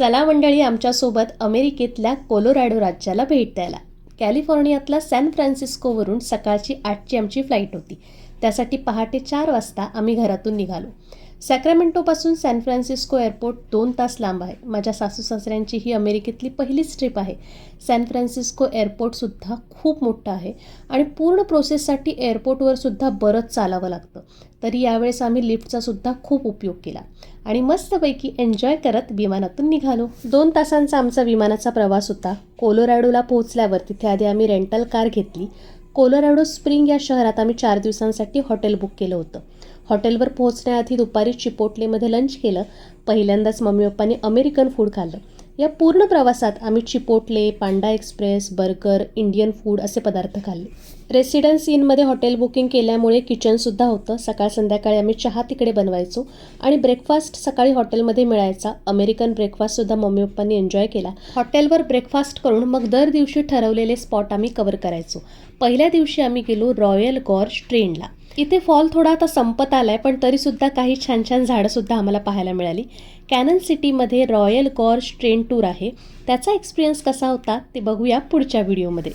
चला मंडळी आमच्यासोबत अमेरिकेतल्या कोलोरॅडो राज्याला भेट द्यायला. कॅलिफोर्नियातल्या सॅन फ्रान्सिस्कोवरून सकाळची आठची आमची फ्लाईट होती. त्यासाठी पहाटे चार वाजता आम्ही घरातून निघालो. सॅक्रेमेंटोपासून सॅन फ्रान्सिस्को एअरपोर्ट दोन तास लांब आहे. माझ्या सासू सासऱ्यांची ही अमेरिकेतली पहिलीच ट्रिप आहे. सॅन फ्रान्सिस्को एअरपोर्टसुद्धा खूप मोठा आहे आणि पूर्ण प्रोसेससाठी एअरपोर्टवरसुद्धा बरंच चालावं लागतं. तरी यावेळेस आम्ही लिफ्टचासुद्धा खूप उपयोग केला आणि मस्तपैकी एन्जॉय करत विमानातून निघालो. दोन तासांचा आमचा विमानाचा प्रवास होता. कोलोरॅडोला पोहोचल्यावर तिथे आधी आम्ही रेंटल कार घेतली. कोलोरॅडो स्प्रिंग या शहरात आम्ही चार दिवसांसाठी हॉटेल बुक केलं होतं. हॉटेलवर पोहोचण्याआधी दुपारी चिपोटलेमध्ये लंच केलं पहिल्यांदाच मम्मी पप्पांनी अमेरिकन फूड खाल्लं. या पूर्ण प्रवासात आम्ही Chipotle Panda Express burger Indian food असे पदार्थ खाल्ले. रेसिडेन्स इनमध्ये हॉटेल बुकिंग केल्यामुळे किचनसुद्धा होतं. सकाळ संध्याकाळी आम्ही चहा तिकडे बनवायचो आणि ब्रेकफास्ट सकाळी हॉटेलमध्ये मिळायचा. अमेरिकन ब्रेकफास्टसुद्धा मम्मी पप्पांनी एन्जॉय केला. हॉटेलवर ब्रेकफास्ट करून मग दर दिवशी ठरवलेले स्पॉट आम्ही कवर करायचो. पहिल्या दिवशी आम्ही गेलो रॉयल गॉर्ज ट्रेनला इथे फॉल थोडा आता संपत आलाय पण तरीसुद्धा काही छान छान झाडंसुद्धा आम्हाला पाहायला मिळाली. कॅनन सिटीमध्ये रॉयल गॉर्ज ट्रेन टूर आहे. त्याचा एक्सपिरियन्स कसा होता ते बघूया पुढच्या व्हिडिओमध्ये